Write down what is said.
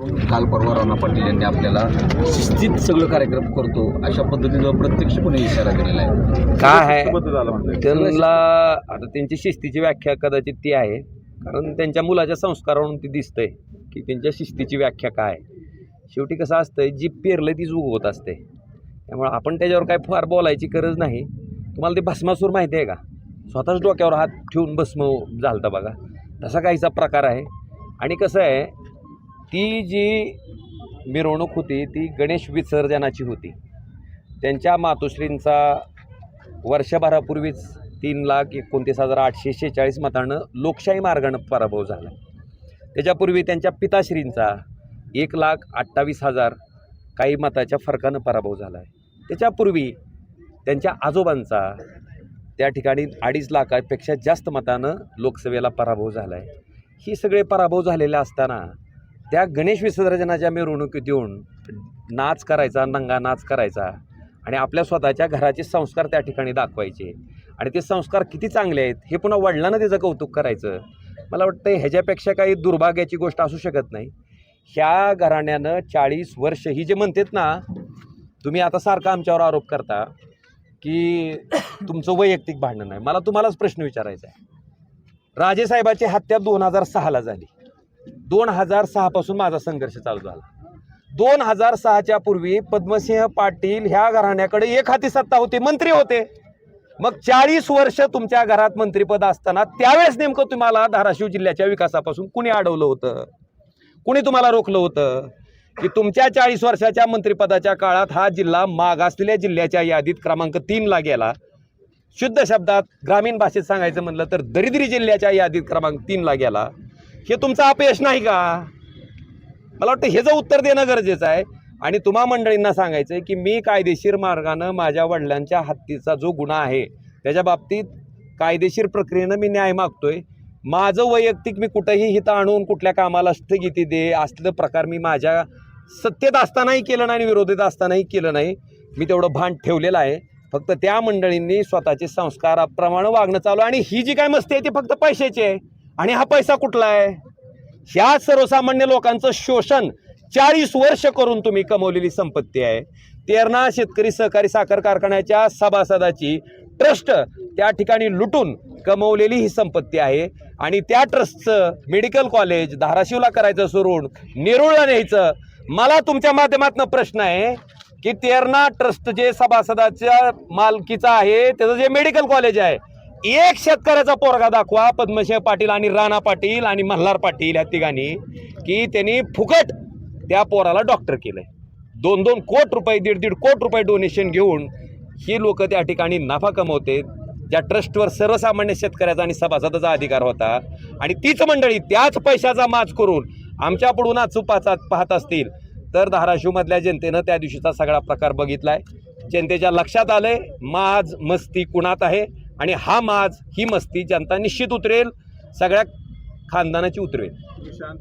काल परवा राणा पाटील यांनी आपल्याला शिस्तीत सगळं कार्यक्रम करतो अशा पद्धतीचा प्रत्यक्षपणे इशारा दिलेला आहे. काय आहे? त्यांना आता त्यांची शिस्तीची व्याख्या कदाचित ती आहे. कारण त्यांच्या मुलाच्या संस्कारावरून ती दिसतंय की त्यांच्या शिस्तीची व्याख्या काय. शेवटी कसं असतंय जी पेरलं तीच उगवत असते. त्यामुळे आपण त्याच्यावर काय फार बोलायची गरज नाही. तुम्हाला ते भस्मासूर माहिती आहे का? स्वतःच डोक्यावर हात ठेवून भस्म झालता बघा. तसा काहीचा प्रकार आहे. आणि कसं आहे ती जी मिरवणूक होती ती गणेश विसर्जनाची होती. त्यांच्या मातोश्रींचा वर्षभरापूर्वीच तीन लाख एकोणतीस हजार आठशे शेहेचाळीस मतानं लोकशाही मार्गानं पराभव झाला. त्याच्यापूर्वी त्यांच्या पिताश्रींचा एक लाख अठ्ठावीस हजार काही मताच्या फरकानं पराभव झाला आहे. त्याच्यापूर्वी त्यांच्या आजोबांचा त्या ठिकाणी अडीच लाखापेक्षा जास्त मतानं लोकसभेला पराभव झाला आहे. ही सगळे पराभव झालेले असताना त्या गणेश विसर्जनाच्या मिरवणुकी येऊन नाच करायचा नंगा नाच करायचा आणि आपल्या स्वतःच्या घराचे संस्कार त्या ठिकाणी दाखवायचे. आणि ते संस्कार किती चांगले आहेत हे पुन्हा वडिलांना त्याचं कौतुक करायचं. मला वाटतं ह्याच्यापेक्षा काही दुर्भाग्याची गोष्ट असू शकत नाही. ह्या घराण्यानं चाळीस वर्ष ही जे म्हणतात ना तुम्ही आता सारखा आमच्यावर आरोप करता की तुमचं वैयक्तिक भांडण आहे. मला तुम्हालाच प्रश्न विचारायचा आहे. राजेसाहेबाची हत्या दोन हजार सहाला झाली. दोन हजार सहापासून माझा संघर्ष चालू झाला. दोन हजार सहाच्या पूर्वी पद्मसिंह पाटील ह्या घराण्याकडे एक हाती सत्ता होती मंत्री होते. मग चाळीस वर्ष तुमच्या घरात मंत्रीपद असताना त्यावेळेस नेमकं तुम्हाला धाराशिव जिल्ह्याच्या विकासापासून कुणी अडवलं होतं? कुणी तुम्हाला रोखलं होतं? की तुमच्या चाळीस वर्षाच्या मंत्रिपदाच्या काळात हा जिल्हा मागासलेल्या जिल्ह्याच्या यादीत क्रमांक तीनला गेला. शुद्ध शब्दात ग्रामीण भाषेत सांगायचं म्हणलं तर दरिद्री जिल्ह्याच्या यादीत क्रमांक तीनला गेला. हे तुमचं अपयश नाही का? मला वाटतं ह्याचं उत्तर देणं गरजेचं आहे. आणि तुम्हा मंडळींना सांगायचं आहे की मी कायदेशीर मार्गानं माझ्या वडिलांच्या हत्तीचा जो गुन्हा आहे त्याच्या बाबतीत कायदेशीर प्रक्रियेनं मी न्याय मागतोय. माझं वैयक्तिक मी कुठंही हिथं आणून कुठल्या कामाला स्थगिती दे असलं प्रकार मी माझ्या सत्तेत असतानाही केलं नाही आणि विरोधीत असतानाही केलं नाही. मी तेवढं भान ठेवलेलं आहे. फक्त त्या मंडळींनी स्वतःचे संस्काराप्रमाणे वागणं चालू आणि ही जी काय मस्ती आहे ती फक्त पैशाची आहे. आणि हा पैसा कुठला आहे ह्या सर्वसामान्य लोकांचं शोषण चाळीस वर्ष करून तुम्ही कमवलेली संपत्ती आहे. तेरणा शेतकरी सहकारी साखर कारखान्याच्या सभासदाची ट्रस्ट त्या ठिकाणी लुटून कमवलेली ही संपत्ती आहे. आणि त्या ट्रस्टचं मेडिकल कॉलेज धाराशिवला करायचं सोडून नेरुळला न्यायचं मला तुमच्या माध्यमातून प्रश्न आहे की तेरणा ट्रस्ट जे सभासदाच्या मालकीचं आहे त्याचं जे मेडिकल कॉलेज आहे एक शेतकऱ्याचा पोरगा दाखवा पद्मशेव पाटील आणि राणा पाटील आणि मल्हार पाटील या तिघांनी की त्यांनी फुकट त्या पोराला डॉक्टर केलंय. दोन दोन कोट रुपये दीड दीड कोट रुपये डोनेशन घेऊन ही लोक त्या ठिकाणी नफा कमवते ज्या ट्रस्टवर सर्वसामान्य शेतकऱ्याचा आणि सभासदाचा अधिकार होता. आणि तीच मंडळी त्याच पैशाचा माज करून आमच्या पुढून चुपाचा पाहत असतील तर धाराशिवमधल्या जनतेनं त्या दिवशीचा सगळा प्रकार बघितलाय. जनतेच्या लक्षात आलंय माज मस्ती कुणात आहे? आणि हा माज ही मस्ती जनता निश्चित उतरेल सगळ्या खानदानाची उतरेल. शांत